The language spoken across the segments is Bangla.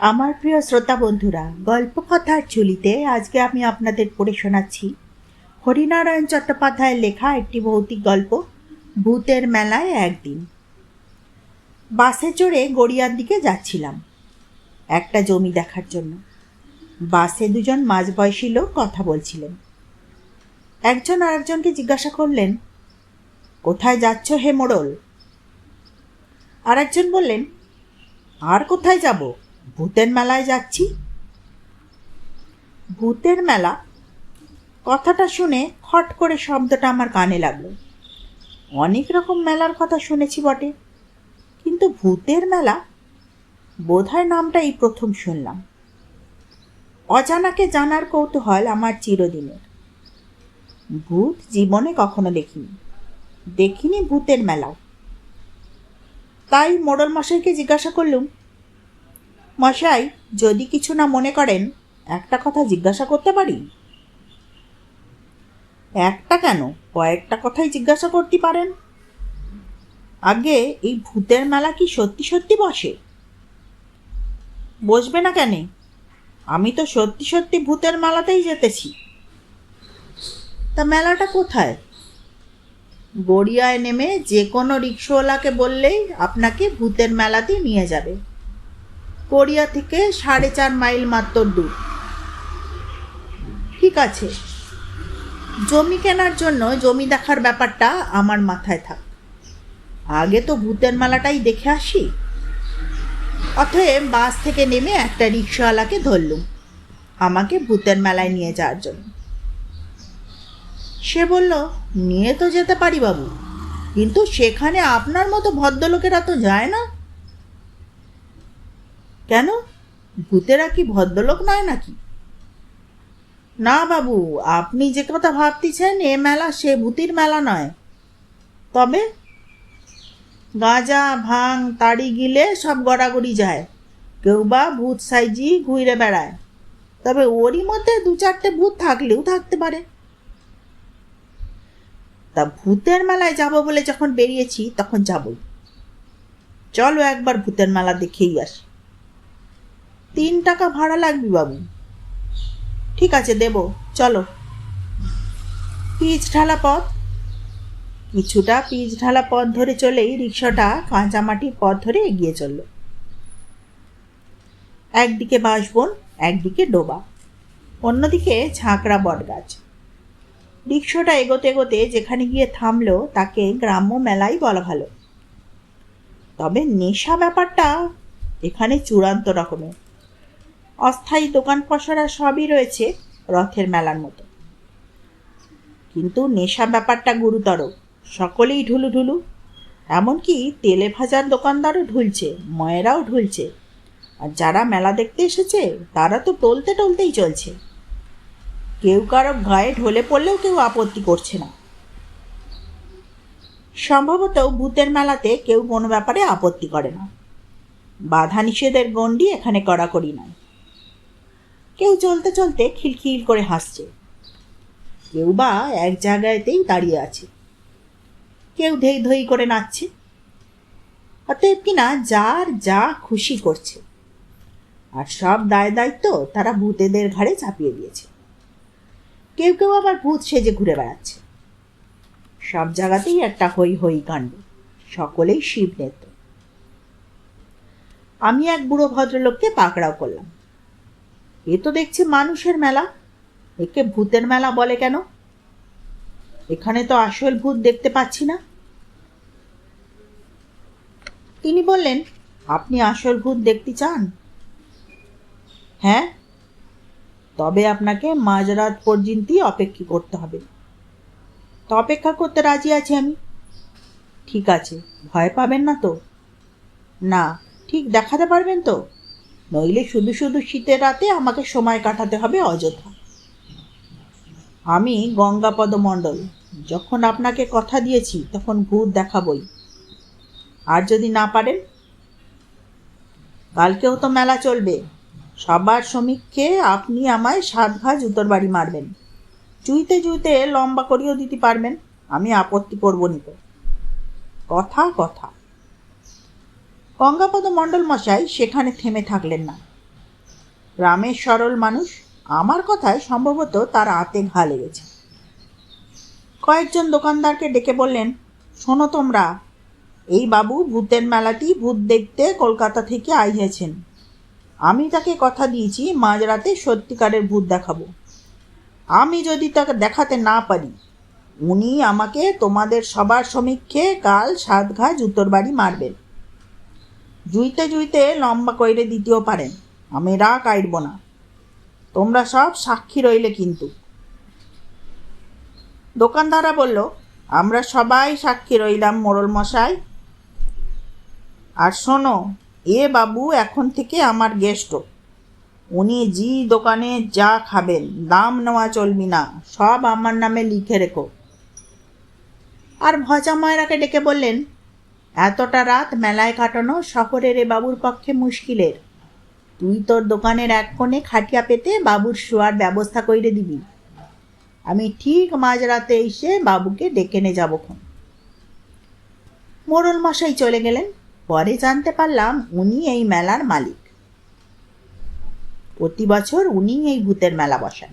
আমার প্রিয় শ্রোতা বন্ধুরা, গল্প কথার ঝুলিতে আজকে আমি আপনাদের পড়ে শোনাচ্ছি হরিনারায়ণ চট্টোপাধ্যায়ের লেখা একটি ভৌতিক গল্প, ভূতের মেলায় একদিন। বাসে চড়ে গড়িয়ার দিকে যাচ্ছিলাম, একটা জমি দেখার জন্য। বাসে দুজন মাঝবয়সী লোক কথা বলছিলেন। একজন আরেকজনকে জিজ্ঞাসা করলেন, কোথায় যাচ্ছ হে মোড়ল? আরেকজন বললেন, আর কোথায় যাব? ভূতের মেলায় যাচ্ছি। ভূতের মেলা? কথাটা শুনে খট করে শব্দটা আমার কানে লাগল। অনেক রকম মেলার কথা শুনেছি বটে। কিন্তু ভূতের মেলা? বোধহয় নামটা এই প্রথম শুনলাম। অজানাকে জানার কৌতূহল আমার চিরদিনের। ভূত জীবনে কখনো দেখিনি। দেখিনি ভূতের মেলাও। তাই মোড়ল মশাইকে জিজ্ঞাসা করলুম মশাই, যদি কিছু না মনে করেন, একটা কথা জিজ্ঞাসা করতে পারি? একটা কেন? কয়েকটা কথাই জিজ্ঞাসা করতে পারেন। আগে এই ভূতের মেলা কি সত্যি সত্যি বসে? বসবে না কেন? আমি তো সত্যি সত্যি ভূতের মেলাতেই যেতেছি। তা মেলাটা কোথায়? গড়িয়ায় নেমে যে কোনো রিক্সাওয়ালাকে বললেই আপনাকে ভূতের মেলাতেই নিয়ে যাবে। গড়িয়া থেকে সাড়ে চার মাইল মাত্র দূর। ঠিক আছে। জমি কেনার জন্য জমি দেখার ব্যাপারটা আমার মাথায় থাক। আগে তো ভূতের মেলাটাই দেখে আসি। অতএব বাস থেকে নেমে একটা রিক্সাওয়ালাকে ধরলুম। আমাকে ভূতের মেলায় নিয়ে যাওয়ার জন্য। সে বলল, নিয়ে তো যেতে পারি বাবু। কিন্তু সেখানে আপনার মতো ভদ্রলোকেরা তো যায় না। কেন? ভূতেরা কি ভদ্রলোক নয় নাকি? না বাবু, আপনি যে কথা ভাবতেছেন, এ মেলা সে ভূতির মেলা নয়। তবে গাঁজা, ভাং, তাড়ি গিলে সব গড়াগড়ি যায়। কেউ বা ভূত সাইজি ঘুরে বেড়ায়। তবে ওরই মধ্যে দু চারটে ভূত থাকলেও থাকতে পারে। তা ভূতের মেলায় যাব বলে যখন বেরিয়েছি, তখন যাবই। চলো একবার ভূতের মেলা দেখেই আসি। তিন টাকা ভাড়া লাগবে বাবু। ঠিক আছে, দেব। চলো। পিচ ঢালা পথ। কিছুটা পিচ ঢালা পথ ধরে চলেই রিক্সাটা কাঁচামাটির পথ ধরে এগিয়ে চলল। একদিকে বাঁশবন, একদিকে ডোবা। অন্যদিকে ঝাঁকড়া বটগাছ। রিক্সাটা এগোতে এগোতে যেখানে গিয়ে থামলো, তাকে গ্রাম্য মেলাই বলা ভালো। তবে নেশা ব্যাপারটা এখানে চূড়ান্ত রকমের। অস্থায়ী দোকান পসরা সবই রয়েছে রথের মেলার মতো। কিন্তু নেশা ব্যাপারটা গুরুতর। সকলেই ঢুলু ঢুলু। এমনকি তেলে ভাজার দোকানদারও ঢুলছে, ময়েরাও ঢুলছে। আর যারা মেলা দেখতে এসেছে, তারা তো টলতে টলতেই চলছে। কেউ কারও গায়ে ঢলে পড়লেও কেউ আপত্তি করছে না। সম্ভবত ভূতের মেলাতে কেউ কোনো ব্যাপারে আপত্তি করে না। বাধা নিষেধের গণ্ডি এখানে কড়াকড়ি নয়। কেউ চলতে চলতে খিলখিল করে হাসছে। কেউ বা এক জায়গাতেই দাঁড়িয়ে আছে। কেউ ধেই ধই করে নাচছে। অতএব কিনা যার যা খুশি করছে। আর সব দায় দায়িত্ব তারা ভূতেদের ঘাড়ে চাপিয়ে দিয়েছে। কেউ কেউ আবার ভূত সেজে ঘুরে বেড়াচ্ছে। সব জায়গাতেই একটা হই হই কাণ্ড। সকলেই শিব নেত আমি এক বুড়ো ভদ্রলোককে পাকড়াও করলাম। এ তো দেখছি মানুষের মেলা। একে ভূতের মেলা বলে কেন? এখানে তো আসল ভূত দেখতে পাচ্ছি না। তিনি বললেন, আপনি আসল ভূত দেখতে চান? হ্যাঁ। তবে আপনাকে মাঝরাত পর্যন্তই অপেক্ষা করতে হবে। তো অপেক্ষা করতে রাজি আছি আমি। ঠিক আছে, ভয় পাবেন না তো? না, ঠিক দেখাতে পারবেন তো? নইলে শুধু শুধু শীতের রাতে আমাকে সময় কাটাতে হবে অযথা। আমি গঙ্গাপদ মণ্ডল, যখন আপনাকে কথা দিয়েছি তখন ভূত দেখাবই। আর যদি না পারেন? কালকেও তো মেলা চলবে। সবার সমীক্ষে আপনি আমায় সাত ঘা জুতোর বাড়ি মারবেন। চুইতে চুইতে লম্বা করেও দিতে পারবেন, আমি আপত্তি করব নি তো। কথা কথা। গঙ্গাপদ মণ্ডল মশাই সেখানে থেমে থাকলেন না। গ্রামের সরল মানুষ, আমার কথায় সম্ভবত তার আতে ঘা লেগেছে। কয়েকজন দোকানদারকে ডেকে বললেন, শোনো তোমরা, এই বাবু ভূতের মেলাটি ভূত দেখতে কলকাতা থেকে আইয়েছেন। আমি তাকে কথা দিয়েছি, মাঝরাতে সত্যিকারের ভূত দেখাবো। আমি যদি তাকে দেখাতে না পারি, উনি আমাকে তোমাদের সবার সমীক্ষে কাল সাত ঘা জুতোর বাড়ি মারবেন। জুইতে জুইতে লম্বা কইরে দিতেও পারেন। আমি রাগ আইরব না। তোমরা সব সাক্ষী রইলে কিন্তু। দোকানদাররা বলল, আমরা সবাই সাক্ষী রইলাম মোড়ল মশাই। আর শোনো, এ বাবু এখন থেকে আমার গেস্টও উনি জি দোকানে যা খাবেন, দাম নেওয়া চলবি না, সব আমার নামে লিখে রেখো। আর ভজা ময়রাকে ডেকে বললেন এতটা রাত মেলায় কাটানো শহরের এ বাবুর পক্ষে মুশকিলের। তুই তোর দোকানের এক কোণে খাটিয়া পেতে বাবুর শোয়ার ব্যবস্থা কইরে দিবি। আমি ঠিক মাঝরাতে এসে বাবুকে ডেকে নে যাবক্ষণ মোড়ল মশাই চলে গেলেন। পরে জানতে পারলাম উনি এই মেলার মালিক। প্রতি বছর উনি এই ভূতের মেলা বসান।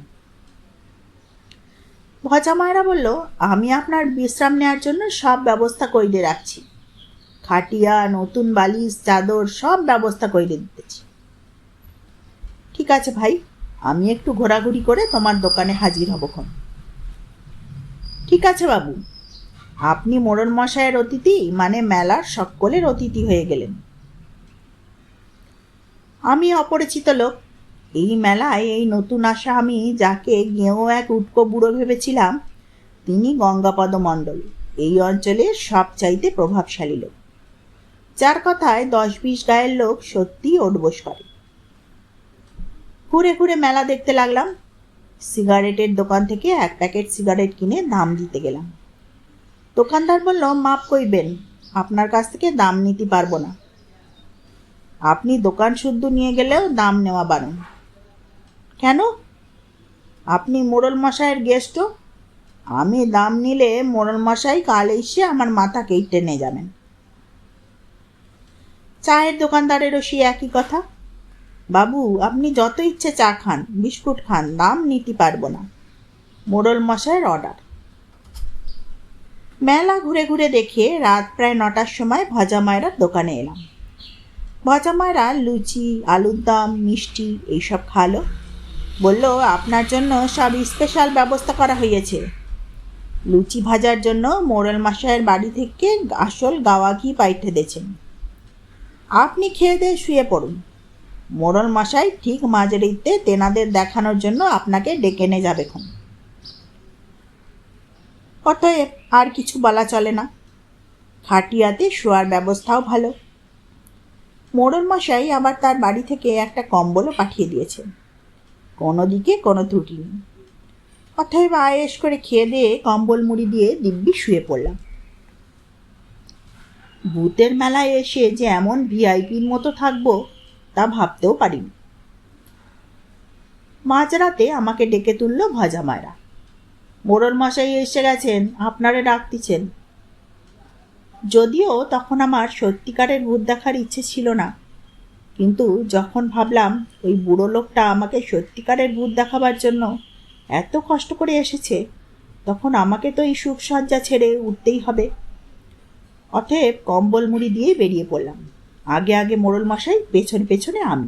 ভজা মায়েরা বলল, আমি আপনার বিশ্রাম নেওয়ার জন্য সব ব্যবস্থা কইরে রাখছি। খাটিয়া, নতুন বালিশ, চাদর, সব ব্যবস্থা করে দিতেছি। ঠিক আছে ভাই, আমি একটু ঘোরাঘুরি করে তোমার দোকানে হাজির হবক্ষণ ঠিক আছে বাবু, আপনি মোড়ল মশাইয়ের অতিথি মানে মেলার সকলের অতিথি হয়ে গেলেন। আমি অপরিচিত লোক, এই মেলায় এই নতুন আসা আমি, যাকে গেঁয়ো এক উটকো বুড়ো ভেবেছিলাম, তিনি গঙ্গাপদ মণ্ডল এই অঞ্চলের সবচাইতে প্রভাবশালী লোক। যার কথায় দশ বিশ গায়ের লোক সত্যিই ওঠবোস করে। ঘুরে ঘুরে মেলা দেখতে লাগলাম। সিগারেটের দোকান থেকে এক প্যাকেট সিগারেট কিনে দাম দিতে গেলাম। দোকানদার বলল, মাপ কইবেন, আপনার কাছ থেকে দাম নিতে পারব না। আপনি দোকান শুদ্ধ নিয়ে গেলেও দাম নেওয়া বারণ। কেন? আপনি মোড়ল মশাইয়ের গেস্টও আমি দাম নিলে মোড়ল মশাই কাল এসে আমার মাথা কেটে নিয়ে যাবেন। চায়ের দোকানদারেরও সেই একই কথা। বাবু, আপনি যত ইচ্ছে চা খান, বিস্কুট খান, দাম নিতে পারব না। মোড়ল মশাইয়ের অর্ডার। মেলা ঘুরে ঘুরে দেখে রাত প্রায় নটার সময় ভজা মায়েরার দোকানে এলাম। ভজা মায়েরা লুচি, আলুর দম, মিষ্টি এইসব খালো। বলল, আপনার জন্য সব স্পেশাল ব্যবস্থা করা হয়েছে। লুচি ভাজার জন্য মোড়ল মশাইয়ের বাড়ি থেকে আসল গাওয়া ঘি পাইঠে দিয়েছেন। আপনি খেয়ে দিয়ে শুয়ে পড়ুন। মোড়ল মশাই ঠিক মাঝারিতে তেনাদের দেখানোর জন্য আপনাকে ডেকে নিয়ে যাবে খন অতএব আর কিছু বলা চলে না। খাটিয়াতে শোয়ার ব্যবস্থাও ভালো। মোড়ল মশাই আবার তার বাড়ি থেকে একটা কম্বলও পাঠিয়ে দিয়েছেন কোনো দিকে কোনো ত্রুটি নেই। অতএব আয়েস করে খেয়ে দিয়ে কম্বল মুড়ি দিয়ে দিব্যি শুয়ে পড়লাম। ভূতের মেলায় এসে যে এমন ভিআইপির মতো থাকব, তা ভাবতেও পারিনি। মাঝরাতে আমাকে ডেকে তুলল ভজা মায়েরা। মশাই এসে গেছেন, আপনারে ডাকতেছেন। যদিও তখন আমার সত্যিকারের ভূত দেখার ইচ্ছে ছিল না, কিন্তু যখন ভাবলাম ওই বুড়ো লোকটা আমাকে সত্যিকারের ভূত দেখাবার জন্য এত কষ্ট করে এসেছে, তখন আমাকে তো এই সুখসজ্জা ছেড়ে উঠতেই হবে। অতএব কম্বল মুড়ি দিয়ে বেরিয়ে পড়লাম। আগে আগে মোড়ল মশাই, পেছনে পেছনে আমি।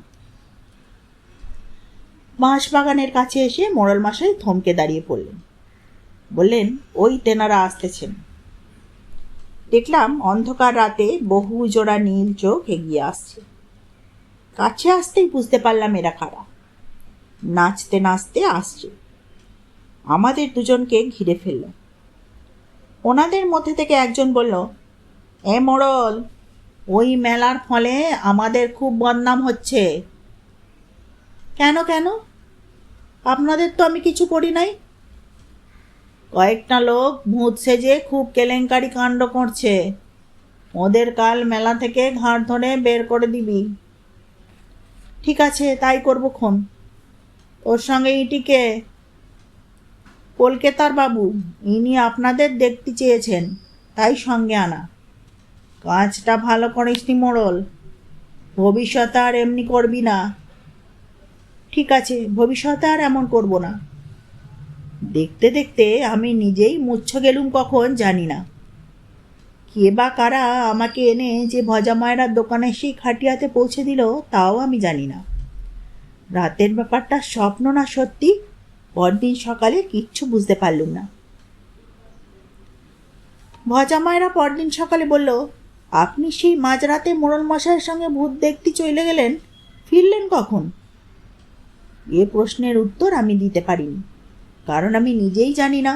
বাঁশ বাগানের কাছে এসে মোড়ল মশাই থমকে দাঁড়িয়ে পড়লেন। বললেন, ওই তেনারা আসতেছেন। দেখলাম অন্ধকার রাতে বহু জোড়া নীল চোখ এগিয়ে আসছে। কাছে আসতেই বুঝতে পারলাম এরা কারা। নাচতে নাচতে আসছে। আমাদের দুজনকে ঘিরে ফেলল। ওনাদের মধ্যে থেকে একজন বলল এ মোড়ল, ওই মেলার ফলে আমাদের খুব বদনাম হচ্ছে। কেন কেন? আপনাদের তো আমি কিছু করি নাই। কয়েকটা লোক ভূত সেজে খুব কেলেঙ্কারি কাণ্ড করছে। ওদের কাল মেলা থেকে ঘাড় ধরে বের করে দিবি। ঠিক আছে, তাই করব খন। ওর সঙ্গে ইটিকে কলকাতার বাবু, ইনি আপনাদের দেখতে চেয়েছেন, তাই সঙ্গে আনা। কাজটা ভালো করিসনি মোড়ল ভবিষ্যতে আর এমনি করবি না। ঠিক আছে ভবিষ্যতে আর এমন করব না। দেখতে দেখতে আমি নিজেই মুচ্ছ গেলুম কখন জানি না। কে বা কারা আমাকে এনে যে ভজা মায়েরার দোকানে সেই খাটিয়াতে পৌঁছে দিল তাও আমি জানি না। রাতের ব্যাপারটা স্বপ্ন না সত্যি? পরদিন সকালে কিচ্ছু বুঝতে পারলুম না। ভজা মায়েরা পরদিন সকালে বলল আপনি সেই মাঝরাতে মোড়ল মশাইয়ের সঙ্গে ভূত দেখতে চলে গেলেন? ফিরলেন কখন? এ প্রশ্নের উত্তর আমি দিতে পারিনি, কারণ আমি নিজেই জানি না।